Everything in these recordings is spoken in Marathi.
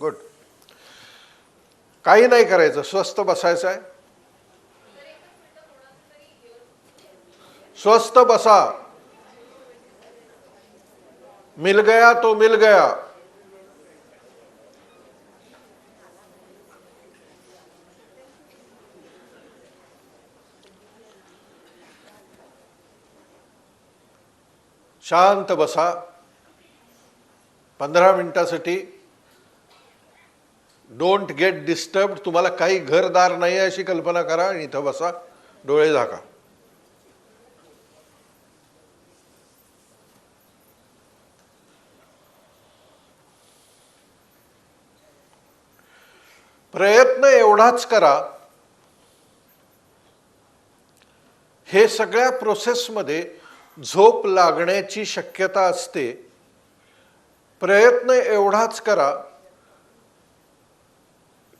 गुड. काही नाही करायचं स्वस्त बसायचं आहे. स्वस्थ बसा. मिल गया तो मिल गया. शांत बसा. पंधरा मिनिटासाठी डोंट गेट डिस्टर्ब तुम्हाला काही घरदार नाही आहे अशी कल्पना करा आणि इथं बसा. डोळे झाका. प्रयत्न एवढाच करा. हे सगळ्या प्रोसेसमध्ये झोप लागण्याची शक्यता असते. प्रयत्न एवढाच करा.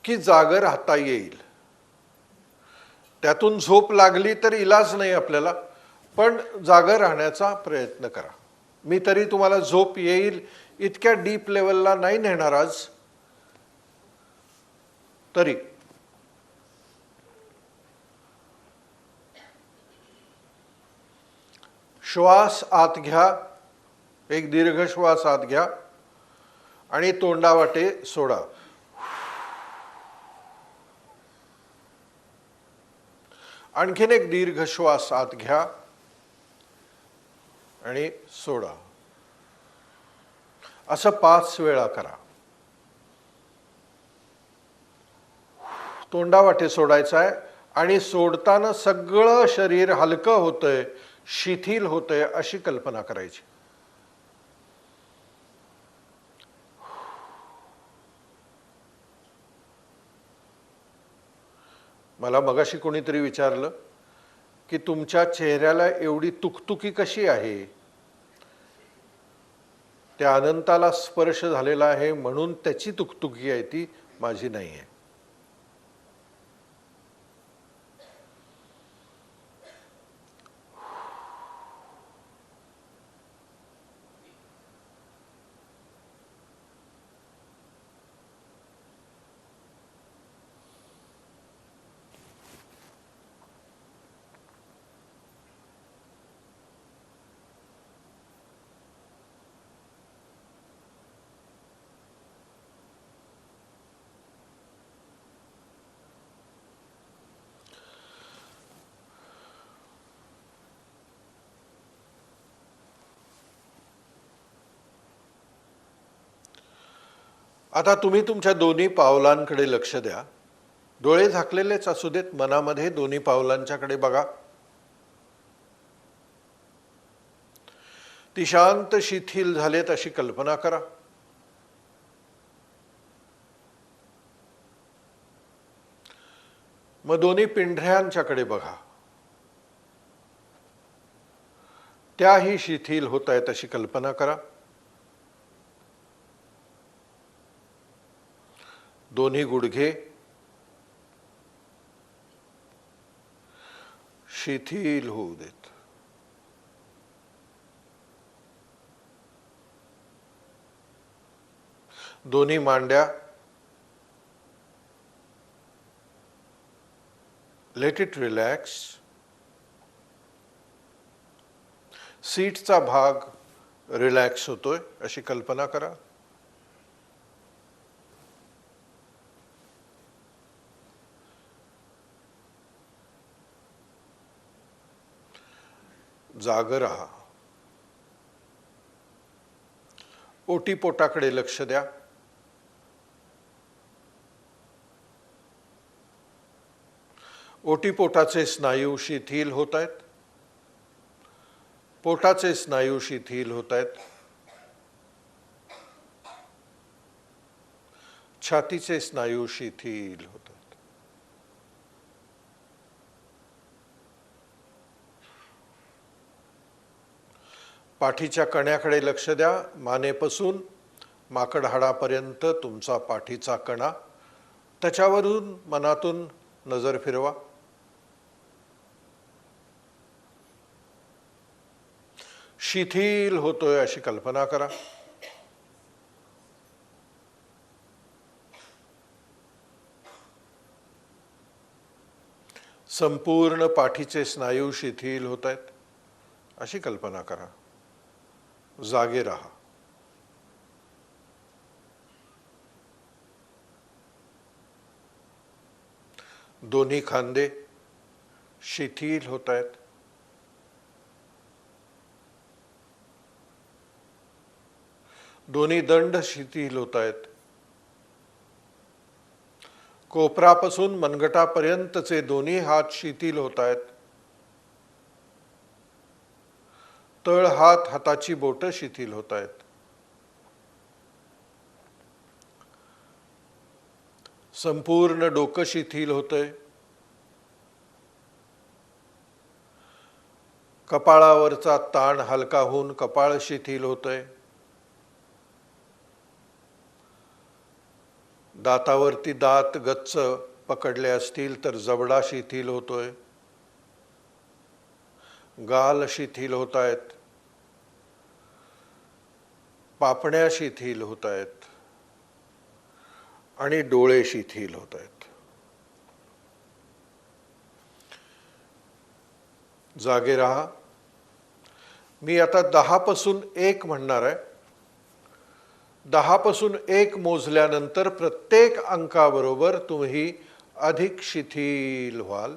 की जाग राहता येईल. त्यातून झोप लागली तर इलाज नाही आपल्याला पण जागं राहण्याचा प्रयत्न करा. मी तरी तुम्हाला झोप येईल इतक्या डीप लेवलला नाही नेणार आज. तरी. श्वास आत घ्या. एक दीर्घ श्वास आत घ्या. आणि तोंडावाटे सोडा. आणखीन एक दीर्घ श्वास आत घ्या आणि सोडा. असं पाच वेळा करा. तोंडावाटे सोडायचं आहे आणि सोडताना सगळं शरीर हलकं होतंय शिथिल होतंय अशी कल्पना करायची. मला मगाशी कोणीतरी विचारलं की तुमच्या चेहऱ्याला एवढी तुकतुकी कशी आहे? त्या अनंताला स्पर्श झालेला आहे म्हणून त्याची तुकतुकी आहे ती माझी नाही आहे आता तुम्ही तुमच्या दोन्ही पावलांकडे लक्ष द्या. डोळे झाकलेलेच असू देत मनामध्ये दोन्ही पावलांच्याकडे बघा. ती शांत शिथिल झालेत अशी कल्पना करा. मग दोन्ही पिंढऱ्यांच्याकडे बघा. त्याही शिथिल होत आहेत अशी कल्पना करा. दोन्ही गुडघे. शिथिल होऊ देत. दोन्ही मांड्या. लेट इट रिलॅक्स सीटचा भाग रिलॅक्स होतोय अशी कल्पना करा. जाग राहा. ओटीपोटाकडे लक्ष द्या. ओटीपोटाचे स्नायू शिथिल होत आहेत पोटाचे स्नायू शिथिल होत आहेत छातीचे स्नायू शिथिल होत आहेत पाठीच्या कण्याकडे लक्ष द्या. मानेपासून माकडहाडापर्यंत तुमचा पाठीचा कणा. त्याच्यावरून मनातून नजर फिरवा. शिथिल होतोय अशी कल्पना करा. संपूर्ण पाठीचे स्नायू शिथिल होत आहेत. अशी कल्पना करा. जागे राहा दोन्ही खांदे शिथिल होत आहेत दोन्ही दंड शिथिल होत आहेत कोपरापासून मनगटापर्यंतचे दोन्ही हात शिथिल होत आहेत तळ हात हाताची बोट शिथिल होत आहेत संपूर्ण डोकं शिथिल होतंय. कपाळावरचा ताण हलका होऊन कपाळ शिथिल होतंय. दातावरती दात गच्च पकडले असतील तर जबडा शिथिल होतोय. गाल शिथिल होत आहेत पापण्या शिथिल होत आहेत आणि डोळे शिथिल होत आहेत जागे राहा. मी आता दहापासून एक म्हणणार आहे. दहापासून एक मोजल्यानंतर प्रत्येक अंकाबरोबर तुम्ही अधिक शिथिल व्हाल.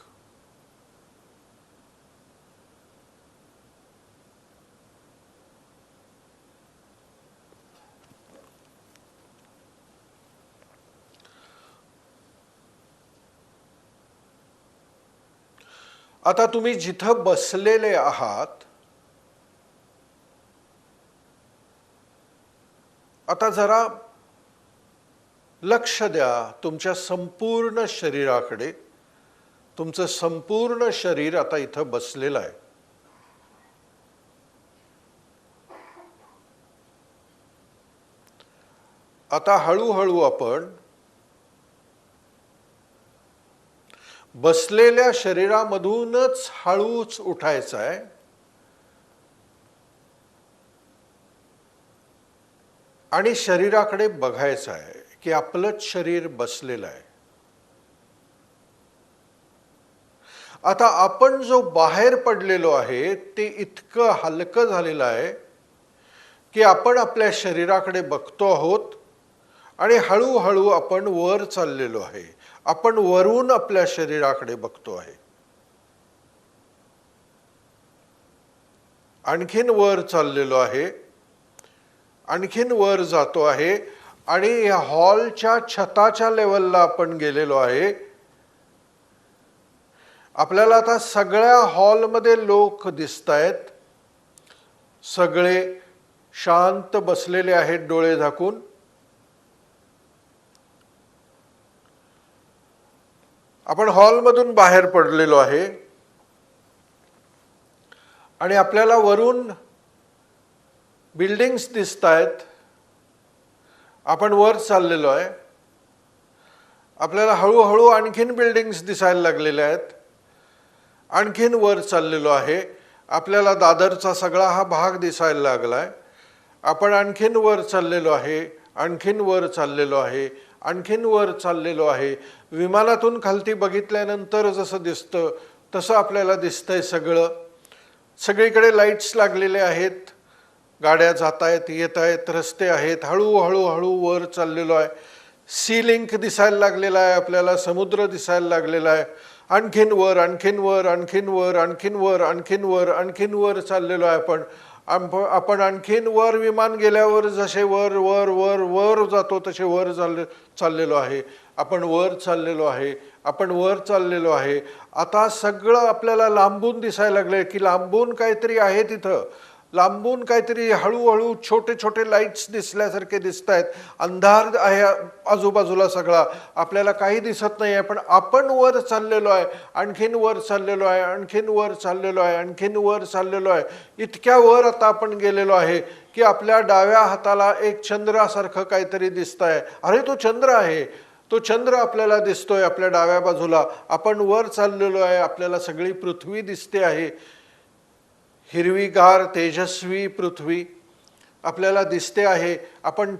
आता तुम्ही जिथं बसलेले आहात आता जरा लक्ष द्या तुमच्या संपूर्ण शरीराकडे. तुमचं संपूर्ण शरीर आता इथं बसलेलं आहे. आता हळूहळू आपण बसलेल्या शरीरामधूनच हळूच उठायचं आहे. आणि शरीराकडे बघायचं आहे की आपलंच शरीर बसलेलं आहे. आता आपण जो बाहेर पडलेलो आहे ते इतकं हलकं झालेलं आहे की आपण आपल्या शरीराकडे बघतो आहोत आणि हळूहळू आपण वर चाललेलो आहे. आपण वरून आपल्या शरीराकडे बघतो आहे. आणखीन वर चाललेलो आहे. आणखीन वर जातो आहे आणि या हॉलच्या छताच्या लेवलला आपण गेलेलो आहे. आपल्याला आता सगळ्या हॉलमध्ये लोक दिसत आहेत. सगळे शांत बसलेले आहेत डोळे झाकून आपण हॉलमधून बाहेर पडलेलो आहे. आणि आपल्याला वरून बिल्डिंग्स दिसत आहेत आपण वर चाललेलो आहे. आपल्याला हळूहळू आणखीन बिल्डिंग्स दिसायला लागलेल्या आहेत. आणखीन वर चाललेलो आहे. आपल्याला दादरचा सगळा हा भाग दिसायला लागलाय. आपण आणखीन वर चाललेलो आहे. आणखीन वर चाललेलो आहे. आणखीन वर चाललेलो आहे. विमानातून खालती बघितल्यानंतर जसं दिसतं तसं आपल्याला दिसतंय सगळं. सगळीकडे लाईट्स लागलेले आहेत. गाड्या जात आहेत येत आहेत रस्ते आहेत. हळूहळू हळू वर चाललेलो आहे. सी लिंक दिसायला लागलेला आहे आपल्याला समुद्र दिसायला लागलेला आहे. आणखीन वर आणखीन वर आणखीन वर आणखीन वर आणखीन वर आणखीन वर चाललेलो आहे आपण. आपण आणखीन वर विमान गेल्यावर जसे वर वर वर वर जातो तसे वर चालले चाललेलो आहे. आपण वर चाललेलो आहे. आपण वर चाललेलो आहे. आता सगळं आपल्याला लांबून दिसायला आहे की लांबून काहीतरी आहे तिथं. लांबून काहीतरी हळूहळू छोटे छोटे लाईट्स दिसल्यासारखे दिसत आहेत अंधार आहे आजूबाजूला सगळा. आपल्याला काही दिसत नाही आहे पण आपण वर चाललेलो आहे. आणखीन वर चाललेलो आहे आणखीन वर चाललेलो आहे आणखीन वर चाललेलो आहे. इतक्या वर आता आपण गेलेलो आहे की आपल्या डाव्या हाताला एक चंद्रासारखं काहीतरी दिसत आहे अरे तो चंद्र आहे. तो चंद्र आपल्याला दिसतोय आपल्या डाव्या बाजूला. आपण वर चाललेलो आहे आपल्याला सगळी पृथ्वी दिसते आहे. हिरवीगार तेजस्वी पृथ्वी. आपल्याला दिसते आहे आपण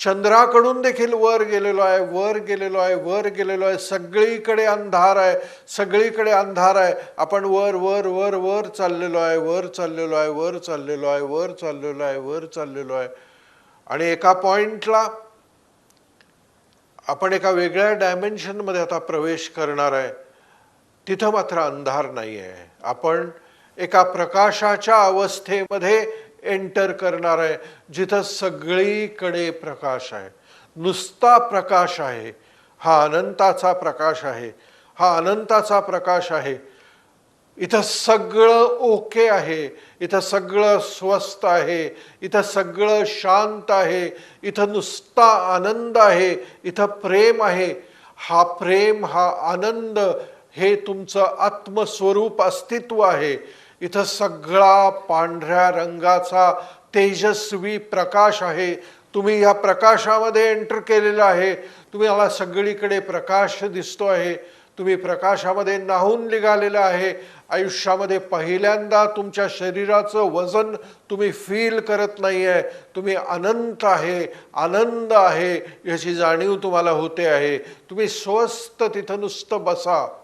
चंद्राकडून देखील वर गेलेलो आहे वर गेलेलो आहे वर गेलेलो आहे. सगळीकडे अंधार आहे सगळीकडे अंधार आहे. आपण वर वर वर वर चाललेलो आहे वर चाललेलो आहे वर चाललेलो आहे वर चाललेलो आहे वर चाललेलो आहे. आणि एका पॉइंटला आपण एका वेगळ्या डायमेन्शनमध्ये आता प्रवेश करणार आहे. तिथं मात्र अंधार नाही आहे आपण एका प्रकाशाच्या अवस्थेमध्ये एंटर करणार आहे जिथं सगळीकडे प्रकाश आहे. नुसता प्रकाश आहे. हा अनंताचा प्रकाश आहे. हा अनंताचा प्रकाश आहे. इथं सगळं ओके आहे. इथं सगळं स्वस्त आहे. इथं सगळं शांत आहे. इथं नुसता आनंद आहे. इथं प्रेम आहे. हा प्रेम हा आनंद हे तुमचं आत्मस्वरूप अस्तित्व आहे. इथं सगळा पांढऱ्या रंगाचा तेजस्वी प्रकाश आहे. तुम्ही या प्रकाशामध्ये एंटर केलेलं आहे. तुम्हाला सगळीकडे प्रकाश दिसतो आहे. तुम्ही प्रकाशामध्ये नाहून निघालेलं आहे. आयुष्यामध्ये पहिल्यांदा तुमच्या शरीराचं वजन तुम्ही फील करत नाही आहे तुम्ही अनंत आहे आनंद आहे याची जाणीव तुम्हाला होते आहे. तुम्ही स्वस्त तिथं नुसतं बसा.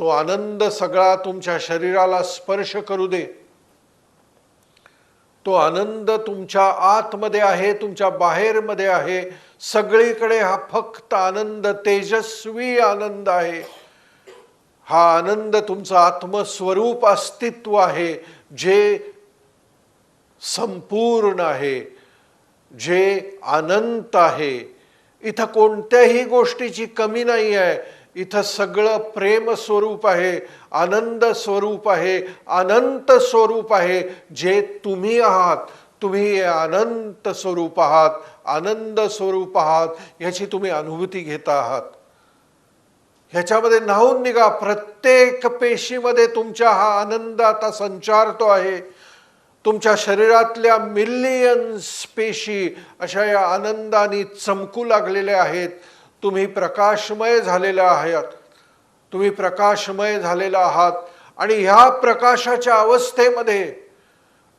तो आनंद सगळा तुमच्या शरीराला स्पर्श करू दे. तो आनंद तुमच्या आतमध्ये आहे तुमच्या बाहेरमध्ये आहे. सगळीकडे हा फक्त आनंद तेजस्वी आनंद आहे. हा आनंद तुमचं आत्मस्वरूप अस्तित्व आहे जे संपूर्ण आहे जे अनंत आहे. इथं कोणत्याही गोष्टीची कमी नाही आहे. इथं सगळं प्रेम स्वरूप आहे आनंद स्वरूप आहे अनंत स्वरूप आहे जे तुम्ही आहात तुम्ही अनंत स्वरूप आहात आनंद स्वरूप आहात याची तुम्ही अनुभूती घेता आहात. ह्याच्यामध्ये न्हावून निघा प्रत्येक पेशीमध्ये तुमच्या हा आनंद आता संचारतो आहे. तुमच्या शरीरातल्या मिलियन्स पेशी अशा या आनंदाने चमकू लागलेल्या आहेत. तुम्ही प्रकाशमय झालेला आहात. तुम्ही प्रकाशमय झालेला आहात. आणि ह्या प्रकाशाच्या अवस्थेमध्ये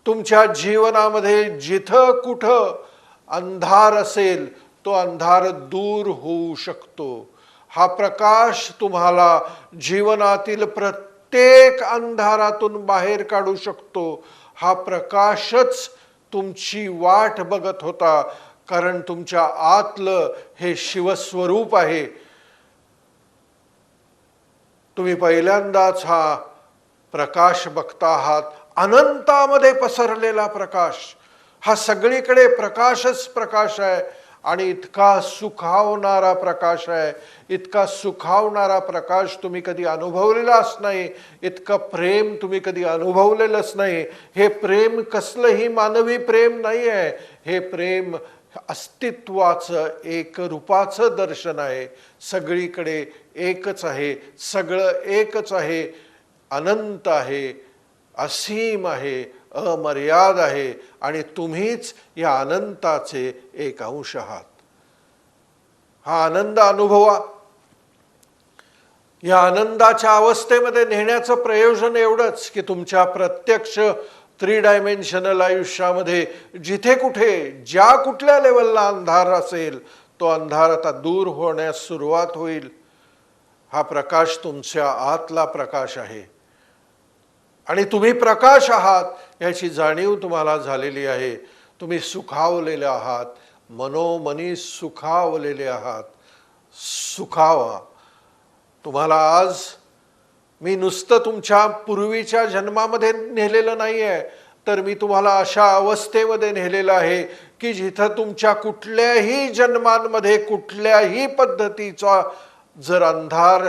तुमच्या जीवनामध्ये जिथं कुठं अंधार असेल तो अंधार दूर होऊ शकतो. हा प्रकाश तुम्हाला जीवनातील प्रत्येक अंधारातून बाहेर काढू शकतो. हा प्रकाशच तुमची वाट बघत होता. कारण तुमच्या आतलं हे शिवस्वरूप आहे. तुम्ही पहिल्यांदाच हा प्रकाश बघता आहात. अनंतामध्ये पसरलेला प्रकाश. हा सगळीकडे प्रकाशच प्रकाश आहे आणि इतका सुखावणारा प्रकाश आहे. इतका सुखावणारा प्रकाश तुम्ही कधी अनुभवलेलाच नाही. इतकं प्रेम तुम्ही कधी अनुभवलेलंच नाही. हे प्रेम कसलंही मानवी प्रेम नाही आहे हे प्रेम अस्तित्वाचं एक रूपाचं दर्शन आहे. सगळीकडे एकच आहे. सगळं एकच आहे. अनंत आहे. असीम आहे. अमर्याद आहे. आणि तुम्हीच या अनंताचे एक अंश आहात. हा आनंद अनुभवा. या आनंदाच्या अवस्थेमध्ये नेण्याचं प्रयोजन एवढंच की तुमच्या प्रत्यक्ष थ्री डायमेन्शनल आयुष्यामध्ये जिथे कुठे ज्या कुठल्या लेवलला अंधार असेल तो अंधार आता दूर होण्यास सुरुवात होईल. हा प्रकाश तुमच्या आतला प्रकाश आहे. आणि तुम्ही प्रकाश आहात याची जाणीव तुम्हाला झालेली आहे. तुम्ही सुखावलेले आहात. मनोमनी सुखावलेले आहात. सुखावा. तुम्हाला आज मी नुसतं तुमच्या पूर्वीच्या जन्मामध्ये नेलेलं नाही आहे तर मी तुम्हाला अशा अवस्थेमध्ये नेलेलं आहे की जिथं तुमच्या कुठल्याही जन्मांमध्ये कुठल्याही पद्धतीचा जर अंधार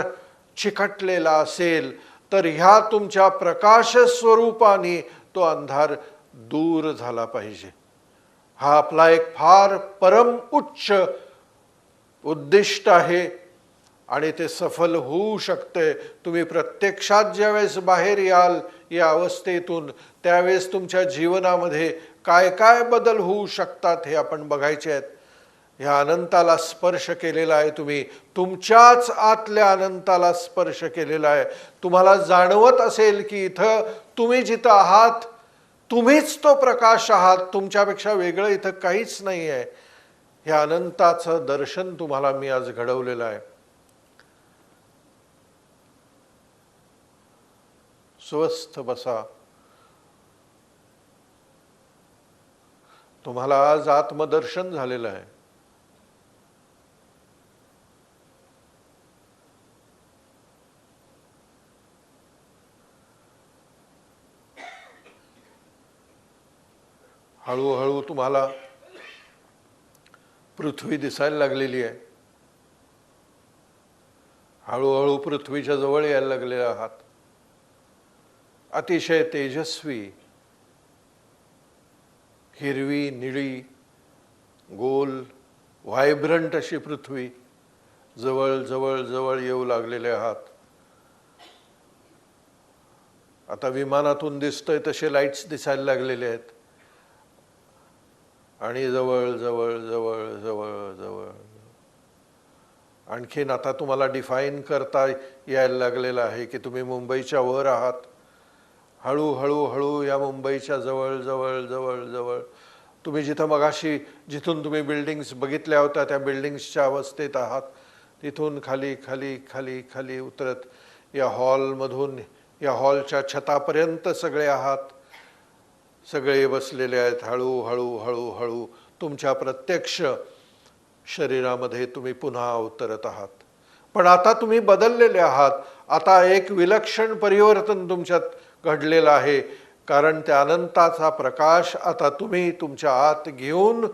चिकटलेला असेल तर ह्या तुमच्या प्रकाश स्वरूपाने तो अंधार दूर झाला पाहिजे. हा आपला एक फार परम उच्च उद्दिष्ट आहे. आणि ते सफल होऊ शकते. तुम्ही प्रत्यक्षात ज्यावेळेस बाहेर याल या अवस्थेतून त्यावेळेस तुमच्या जीवनामध्ये काय काय बदल होऊ शकतात हे आपण बघायचे आहेत. ह्या अनंताला स्पर्श केलेला आहे तुम्ही. तुमच्याच आतल्या अनंताला स्पर्श केलेला आहे. तुम्हाला जाणवत असेल की इथं तुम्ही जिथं आहात तुम्हीच तो प्रकाश आहात. तुमच्यापेक्षा वेगळं इथं काहीच नाही आहे ह्या अनंताचं दर्शन तुम्हाला मी आज घडवलेलं आहे. स्वस्थ बसा. तुम्हाला आज आत्मदर्शन झालेलं आहे. हळूहळू तुम्हाला पृथ्वी दिसायला लागलेली आहे. हळूहळू पृथ्वीच्या जवळ यायला लागलेले आहात. अतिशय तेजस्वी हिरवी निळी गोल व्हायब्रंट अशी पृथ्वी जवळ जवळ जवळ येऊ लागलेले आहात. आता विमानातून दिसतंय तसे लाईट्स दिसायला लागलेले आहेत. आणि जवळ जवळ जवळ जवळ जवळ. आणखीन आता तुम्हाला डिफाईन करता यायला लागलेलं आहे की तुम्ही मुंबईच्या वर आहात. हळूहळू हळू या मुंबईच्या जवळ जवळ जवळ जवळ. तुम्ही जिथं मगाशी जिथून तुम्ही बिल्डिंग्स बघितल्या होत्या त्या बिल्डिंग्सच्या अवस्थेत आहात. तिथून खाली खाली खाली खाली उतरत या हॉलमधून या हॉलच्या छतापर्यंत सगळे आहात. सगळे बसलेले आहेत हळूहळू हळूहळू तुमच्या प्रत्यक्ष शरीरामध्ये तुम्ही पुन्हा उतरत आहात. पण आता तुम्ही बदललेले आहात. आता एक विलक्षण परिवर्तन तुमच्यात घडलेला आहे. कारण त्या अनंताचा प्रकाश आता तुम्ही तुमच्या आत घेऊन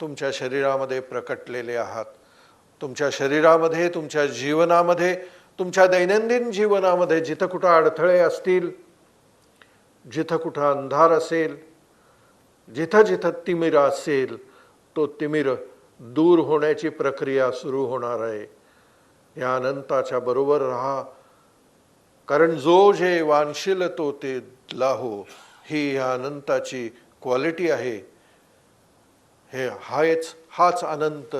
तुमच्या शरीरामध्ये प्रकटलेले आहात. तुमच्या शरीरामध्ये तुमच्या जीवनामध्ये तुमच्या दैनंदिन जीवनामध्ये जिथं कुठं अडथळे असतील जिथं कुठं अंधार असेल जिथं जिथं तिमिर असेल तो तिमिर दूर होण्याची प्रक्रिया सुरू होणार आहे. या अनंताच्या बरोबर राहा. कारण जो जे वांशील तो ते लाहो ही ह्या अनंताची क्वालिटी आहे. हे हाच हाच अनंत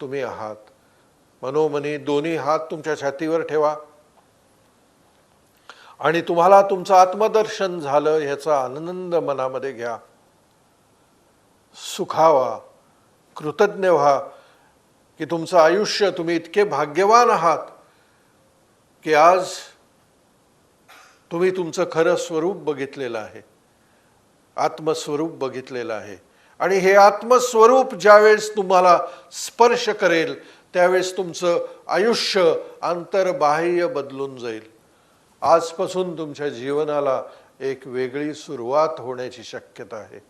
तुम्ही आहात. मनोमनी दोन्ही हात तुमच्या छातीवर ठेवा. आणि तुम्हाला तुमचं आत्मदर्शन झालं ह्याचा आनंद मनामध्ये घ्या. सुखावा कृतज्ञ व्हा की तुमचं आयुष्य तुम्ही इतके भाग्यवान आहात की आज तुम्ही तुमचं खरं स्वरूप बघितलेलं आहे. आत्मस्वरूप बघितलेलं आहे. आणि हे आत्मस्वरूप ज्यावेळेस तुम्हाला स्पर्श करेल त्यावेळेस तुमचं आयुष्य आंतरबाह्य बदलून जाईल. आजपासून तुमच्या जीवनाला एक वेगळी सुरुवात होण्याची शक्यता आहे.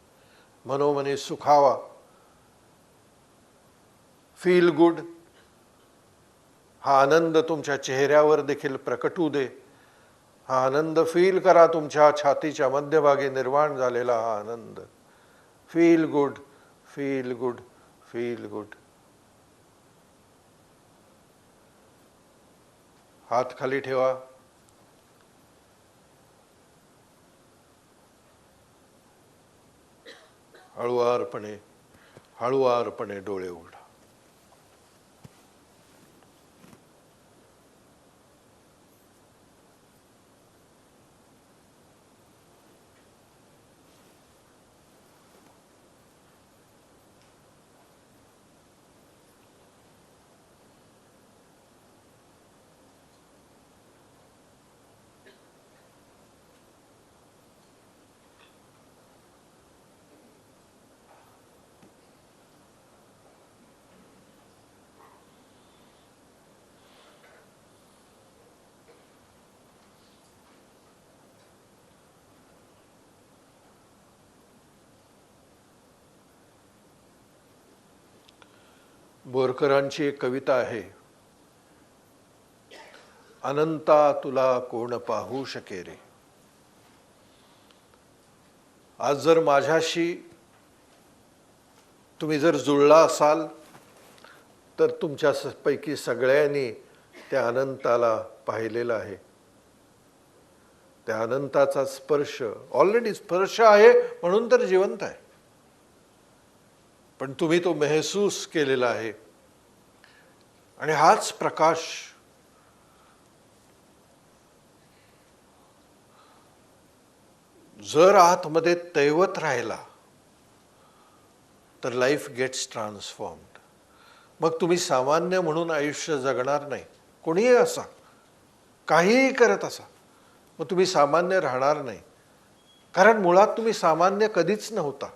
मनोमनी सुखावा. फील गुड हा आनंद तुमच्या चेहऱ्यावर देखील प्रकट दे. हा आनंद फील करा तुमच्या छातीच्या मध्यभागी निर्माण झालेला हा आनंद. Feel good feel good feel good हात खाली ठेवा. हळुवारपणे हळुवारपणे डोळे उघडा. बोरकरांची एक कविता आहे. अनंता तुला कोण पाहू शके रे? आज जर माझ्याशी तुम्ही जर जुळला असाल तर तुमच्या पैकी सगळ्यांनी त्या अनंताला पाहिलेलं आहे. त्या अनंताचा स्पर्श ऑलरेडी स्पर्श आहे म्हणून तर जिवंत आहे. पण तुम्ही तो महसूस केलेला आहे. आणि हाच प्रकाश जर आतमध्ये तैवत राहिला तर लाईफ गेट्स ट्रान्सफॉर्म्ड मग तुम्ही सामान्य म्हणून आयुष्य जगणार नाही. कोणीही असा काहीही करत असा मग तुम्ही सामान्य राहणार नाही. कारण मुळात तुम्ही सामान्य कधीच नव्हता.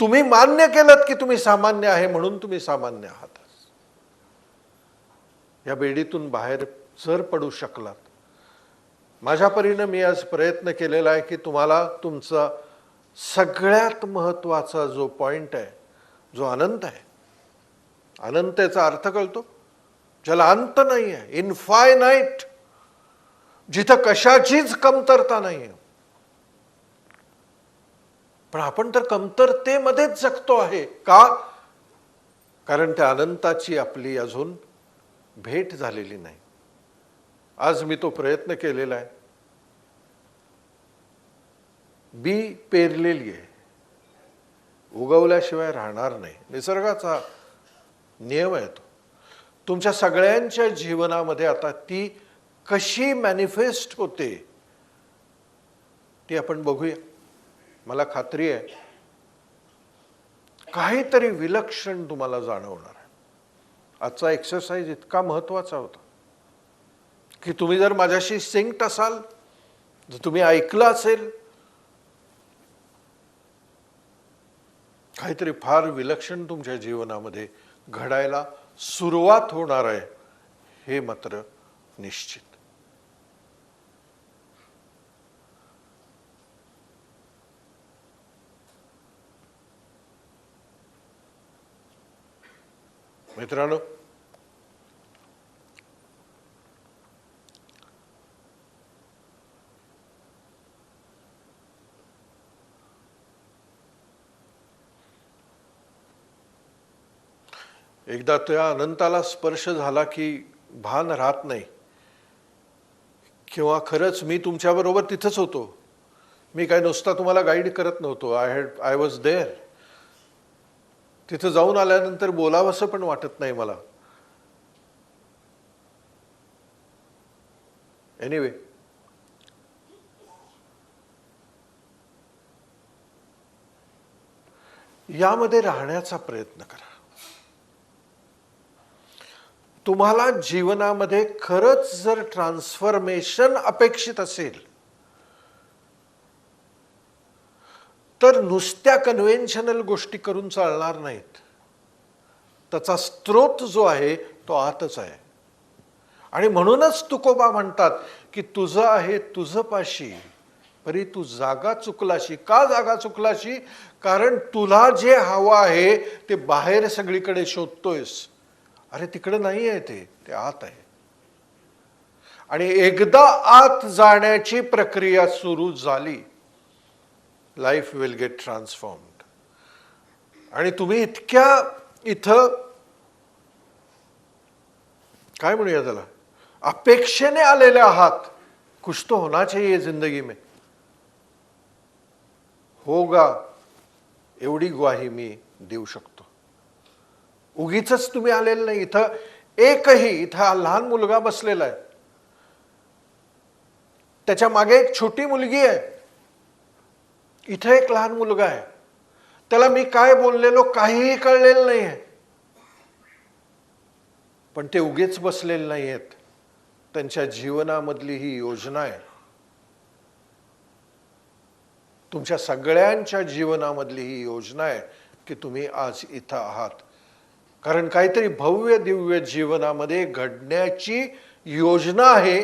तुम्ही मान्य केलं की तुम्ही सामान्य आहे म्हणून तुम्ही सामान्य आहात. या बेडीतून बाहेर जर पडू शकलात. माझ्या परीनं मी आज प्रयत्न केलेला आहे की तुम्हाला तुमचा सगळ्यात महत्त्वाचा जो पॉइंट आहे जो अनंत आहे अनंतेचा अर्थ कळतो. ज्याला अंत नाही आहे इनफायनाईट जिथं कशाचीच कमतरता नाही आहे पण आपण तर कमतरतेमध्येच जगतो आहे. का? कारण त्या अनंताची आपली अजून भेट झालेली नाही. आज मी तो प्रयत्न केलेला आहे. बी पेरलेली आहे. उगवल्याशिवाय राहणार नाही. निसर्गाचा नियम आहे तो. तुमच्या सगळ्यांच्या जीवनामध्ये आता ती कशी मॅनिफेस्ट होते ती आपण बघूया. मला खात्री आहे काहीतरी विलक्षण तुम्हाला जाणवणार आहे. आजचा एक्सरसाइज इतका महत्त्वाचा होता की तुम्ही जर माझ्याशी सिंक्ट असाल जर तुम्ही ऐकलं असेल काहीतरी फार विलक्षण तुमच्या जीवनामध्ये घडायला सुरुवात होणार आहे हे मात्र निश्चित. मित्रांनो एकदा त्या अनंताला स्पर्श झाला की भान राहत नाही. किंवा खरंच मी तुमच्याबरोबर तिथंच होतो. मी काय नुसता तुम्हाला गाईड करत नव्हतो. I had I was there तिथं जाऊन आल्यानंतर बोलावंसं पण वाटत नाही मला. एनिवे यामध्ये राहण्याचा प्रयत्न करा. तुम्हाला जीवनामध्ये खरंच जर ट्रान्सफॉर्मेशन अपेक्षित असेल तर नुसत्या कन्व्हेन्शनल गोष्टी करून चालणार नाहीत. त्याचा स्रोत जो आहे तो आतच आहे. आणि म्हणूनच तुकोबा म्हणतात की तुझं आहे तुझं पाशी परी तू जागा चुकलाशी. का जागा चुकलाशी? कारण तुला जे हवं आहे ते बाहेर सगळीकडे शोधतोयस. अरे तिकडे नाही आहे ते ते आत आहे. आणि एकदा आत जाण्याची प्रक्रिया सुरू झाली लाईफ विल गेट ट्रान्सफॉर्म्ड आणि तुम्ही इतक्या इथं काय म्हणूया त्याला? अपेक्षेने आलेले आहात. कुछ तो होना चाहिए जिंदगी में. होगा एवढी ग्वाही मी देऊ शकतो. उगीच तुम्ही आलेले नाही. इथं एकही इथं लहान मुलगा बसलेला आहे. त्याच्यामागे एक छोटी मुलगी आहे. इथं एक लहान मुलगा आहे. त्याला मी काय बोललेलो काहीही कळलेलं नाही आहे पण ते उगेच बसलेले नाही आहेत त्यांच्या जीवनामधली ही योजना आहे. तुमच्या सगळ्यांच्या जीवनामधली ही योजना आहे की तुम्ही आज इथं आहात. कारण काहीतरी भव्य दिव्य जीवनामध्ये घडण्याची योजना आहे.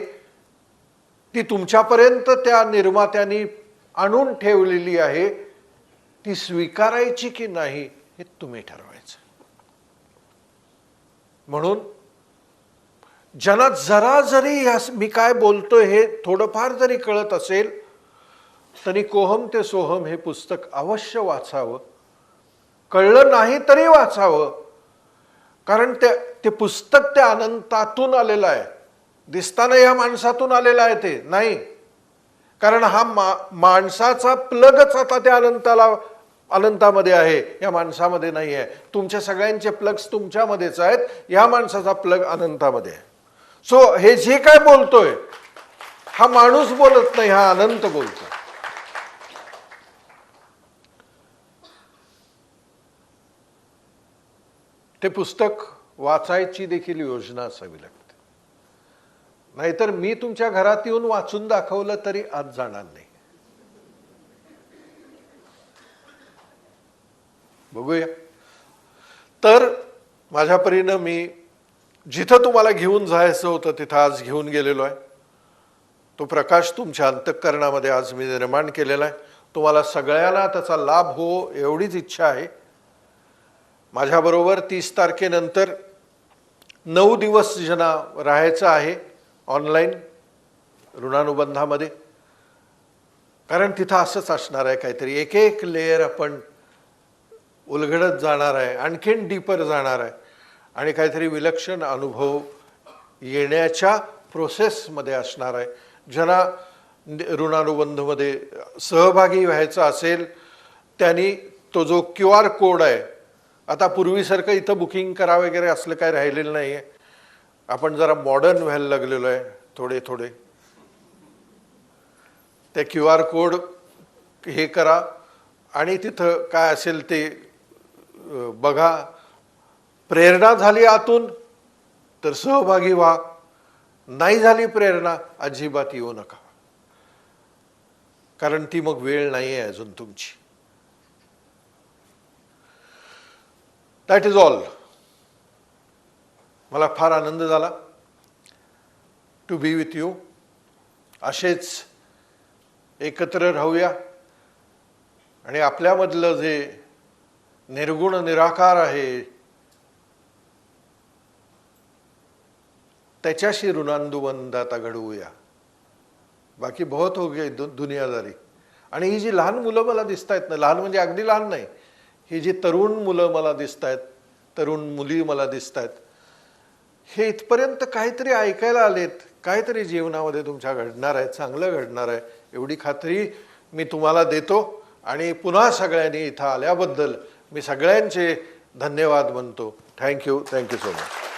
ती तुमच्यापर्यंत त्या निर्मात्यांनी आणून ठेवलेली आहे ती स्वीकारायची की नाही हे तुम्ही ठरवायचं. म्हणून ज्यांना जरा जरी या मी काय बोलतोय हे थोडंफार जरी कळत असेल तरी कोहम ते सोहम हे पुस्तक अवश्य वाचावं. कळलं नाही तरी वाचावं. कारण ते ते पुस्तक त्या अनंतातून आलेलं आहे. दिसताना या माणसातून आलेलं आहे ते नाही. कारण हा मा माणसाचा प्लगच आता त्या अनंताला अनंतामध्ये आहे. या माणसामध्ये नाही आहे तुमच्या सगळ्यांचे प्लग्स तुमच्यामध्येच आहेत. या माणसाचा प्लग अनंतामध्ये आहे. सो हे जे काय बोलतोय हा माणूस बोलत नाही हा अनंत बोलतो ते पुस्तक वाचायची देखील योजना असावी लागते. नाहीतर मी तुमच्या घरात येऊन वाचून दाखवलं तरी आज जाणार नाही. बघूया. तर माझ्या परीनं मी जिथं तुम्हाला घेऊन जायचं होतं तिथं आज घेऊन गेलेलो आहे. तो प्रकाश तुमच्या अंतःकरणामध्ये आज मी निर्माण केलेला आहे. तुम्हाला सगळ्यांना त्याचा लाभ हो एवढीच इच्छा आहे. माझ्याबरोबर तीस तारखेनंतर नऊ दिवस ज्यांना राहायचं आहे. ऑनलाईन ऋणानुबंधामध्ये. कारण तिथं असंच असणार आहे काहीतरी. एक एक लेअर आपण उलगडत जाणार आहे आणखीन डीपर जाणार आहे. आणि काहीतरी विलक्षण अनुभव येण्याच्या प्रोसेसमध्ये असणार आहे. ज्यांना ऋणानुबंधमध्ये सहभागी व्हायचं असेल त्यांनी तो जो क्यू आर कोड आहे आता पूर्वीसारखं इथं बुकिंग करा वगैरे असलं काय राहिलेलं नाही आहे आपण जरा मॉडर्न व्हायला लागलेलो आहे थोडे थोडे. ते क्यू आर कोड हे करा आणि तिथं काय असेल ते बघा. प्रेरणा झाली आतून तर सहभागी व्हा. नाही झाली प्रेरणा अजिबात येऊ नका. कारण ती मग वेळ नाही आहे अजून तुमची. दॅट इज ऑल मला फार आनंद झाला. टू बी विथ यू असेच एकत्र राहूया. आणि आपल्यामधलं जे निर्गुण निराकार आहे त्याच्याशी ऋणांदुबंध आता घडवूया. बाकी बहुत हो गे दु दुनियादारी. आणि ही जी लहान मुलं मला दिसत आहेत ना लहान म्हणजे अगदी लहान नाही. ही जी तरुण मुलं मला दिसत आहेत तरुण मुली मला दिसत आहेत हे इथपर्यंत काहीतरी ऐकायला आलेत. काहीतरी जीवनामध्ये तुमच्या घडणार आहे चांगलं घडणार आहे. एवढी खात्री मी तुम्हाला देतो आणि पुन्हा सगळ्यांनी इथं आल्याबद्दल मी सगळ्यांचे धन्यवाद म्हणतो. Thank you thank you so much